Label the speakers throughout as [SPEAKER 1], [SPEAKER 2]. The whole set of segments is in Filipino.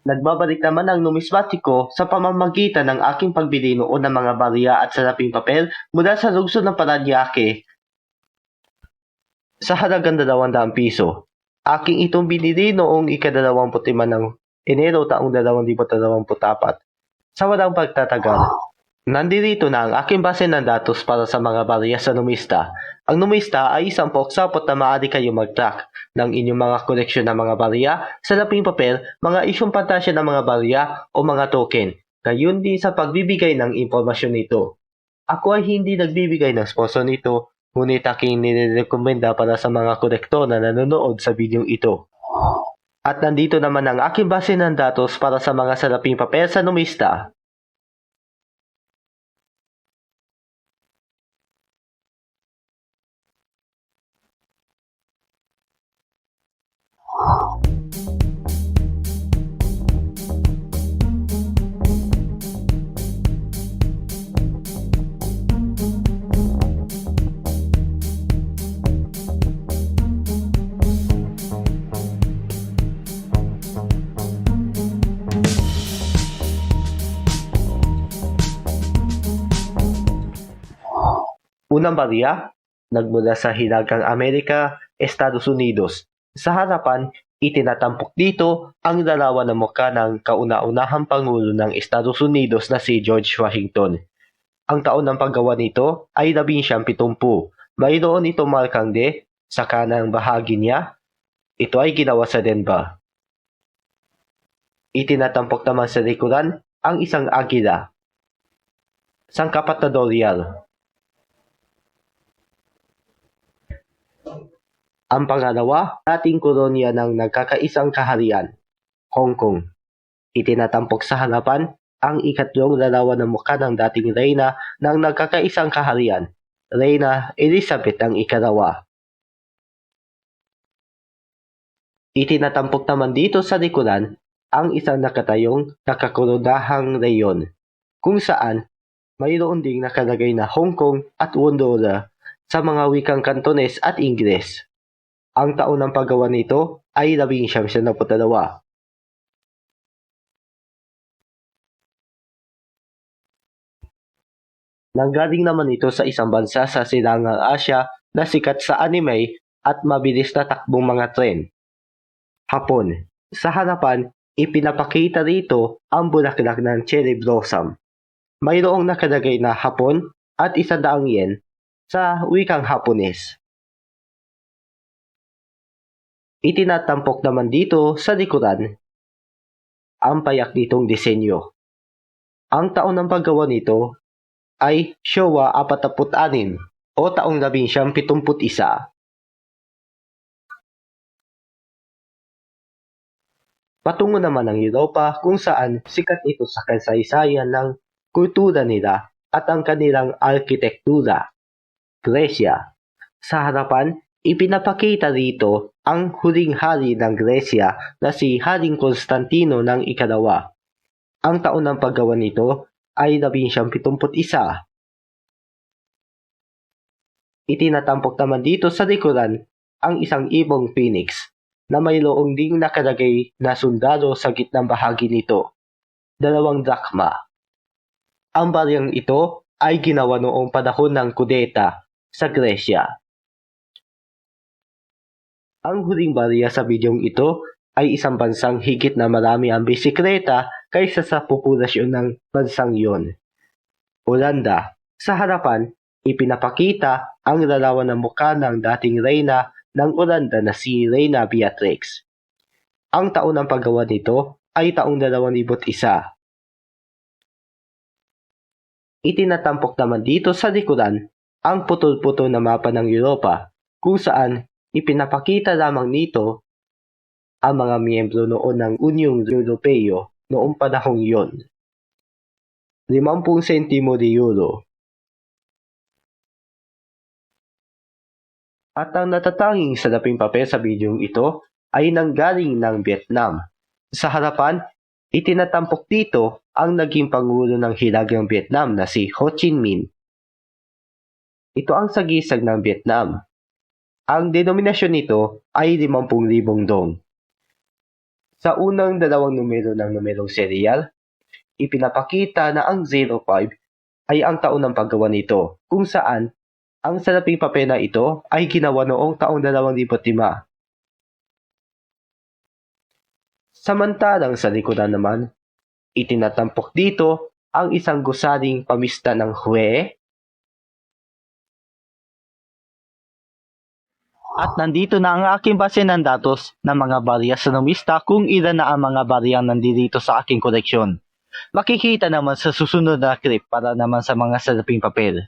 [SPEAKER 1] Nagbabalik naman ang numismatiko sa pamamagitan ng aking pagbili noon ng mga barya at salaping papel mula sa lungsod ng Paranaque sa halagang 200 piso. Aking itong binili noong ika-25 ng Enero taong 2024. Sa walang pagtatagal, nandito na ang aking base ng datos para sa mga barya sa numista. Ang numista ay isang poksapot na maaari kayo mag-track ng inyong mga koleksyon ng mga barya, salaping papel, mga isyong pantasya ng mga barya o mga token. Gayon din sa pagbibigay ng impormasyon nito. Ako ay hindi nagbibigay ng sponsor nito, ngunit aking nirekomenda para sa mga kolektor na nanonood sa bidyong ito. At nandito naman ang aking base ng datos para sa mga salaping papel sa numista. Unang barya, nagmula sa Hilagang Amerika, Estados Unidos. Sa harapan, itinatampok dito ang larawan ng mukha ng kauna-unahang Pangulo ng Estados Unidos na si George Washington. Ang taon ng paggawa nito ay 1970. Mayroon ito markang D sa kanang bahagi niya. Ito ay ginawa sa Denver. Itinatampok naman sa likuran ang isang agila. Sangkapat na Dorial. Ang pangalawa, dating kolonya ng nagkakaisang kaharian, Hong Kong. Itinatampok sa harapan ang ikatlong larawan ng mukha ng dating reyna ng nagkakaisang kaharian, Reyna Elizabeth ang ikalawa. Itinatampok naman dito sa likuran ang isang nakatayong nakakorodahang reyon, kung saan mayroon ding nakalagay na Hong Kong at Wondola sa mga wikang Kantones at Ingles. Ang taon ng paggawa nito ay 1972. Nanggaling naman ito sa isang bansa sa Silangang Asya na sikat sa anime at mabilis na takbong mga tren. Hapon. Sa harapan, ipinapakita rito ang bulaklak ng cherry blossom. Mayroong nakalagay na hapon at isa daang yen sa wikang Hapones. Itinatampok naman dito sa likuran ang payak nitong disenyo. Ang taon ng paggawa nito ay Showa 46 o taong 1971. Patungo naman ng Europa kung saan sikat ito sa kasaysayan ng kultura nila at ang kanilang arkitektura. Gresya. Sa harapan, ipinapakita rito ang huling hari ng Gresya na si Haring Konstantino ng ikalawa. Ang taon ng paggawa nito ay 1971. Itinatampok naman dito sa likuran ang isang ibong phoenix na mayroong ding nakalagay na sundalo sa gitnang bahagi nito. Dalawang drachma. Ang baryang ito ay ginawa noong panahon ng kudeta sa Gresya. Ang huling barya sa bidyong ito ay isang bansang higit na marami ang bisikleta kaysa sa populasyon ng bansang yon. Olanda. Sa harapan, ipinapakita ang larawan ng mukha ng dating reyna ng Olanda na si Reyna Beatrix. Ang taon ng paggawa nito ay taong 2001. Itinatampok naman dito sa likuran ang putol-putol na mapa ng Europa kung saan ipinapakita lamang nito ang mga miyembro noon ng Unyong Europeo noong panahong yon. 50 sentimo de euro. At ang natatanging salaping papel sa bidyong ito ay nanggaling ng Vietnam. Sa harapan, itinatampok dito ang naging pangulo ng Hilagang Vietnam na si Ho Chi Minh. Ito ang sagisag ng Vietnam. Ang denominasyon nito ay 50,000 dong. Sa unang dalawang numero ng numerong serial, ipinapakita na ang 05 ay ang taon ng paggawa nito, kung saan ang salaping papel na ito ay ginawa noong taong 2005. Samantalang sa likuran naman, itinatampok dito ang isang gusaling pamista ng hwe
[SPEAKER 2] At nandito na ang aking base ng datos ng mga barya sa numista kung ilan na ang mga baryang nandito sa aking koleksyon. Makikita naman sa susunod na clip para naman sa mga salaping papel.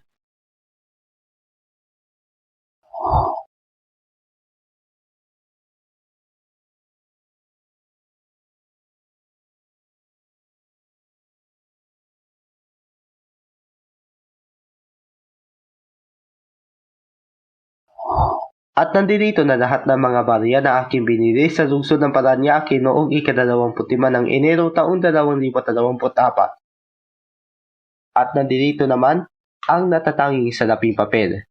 [SPEAKER 1] At nandito na lahat ng mga barya na aking binili sa lungsod ng Paranaque noong ikadalawamput-lima ng Enero taong 2024. At nandito naman ang natatanging salaping papel.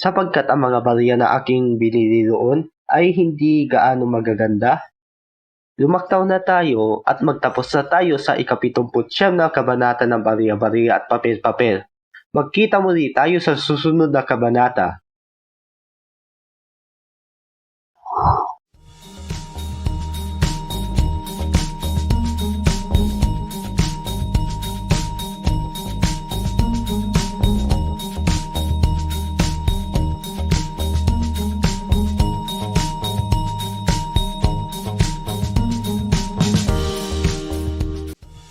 [SPEAKER 1] Sapagkat ang mga barya na aking binili roon ay hindi gaano magaganda, lumaktaw na tayo at magtapos na tayo sa ikapitumput siyam na kabanata ng barya-barya at papel-papel. Magkita muli tayo sa susunod na kabanata.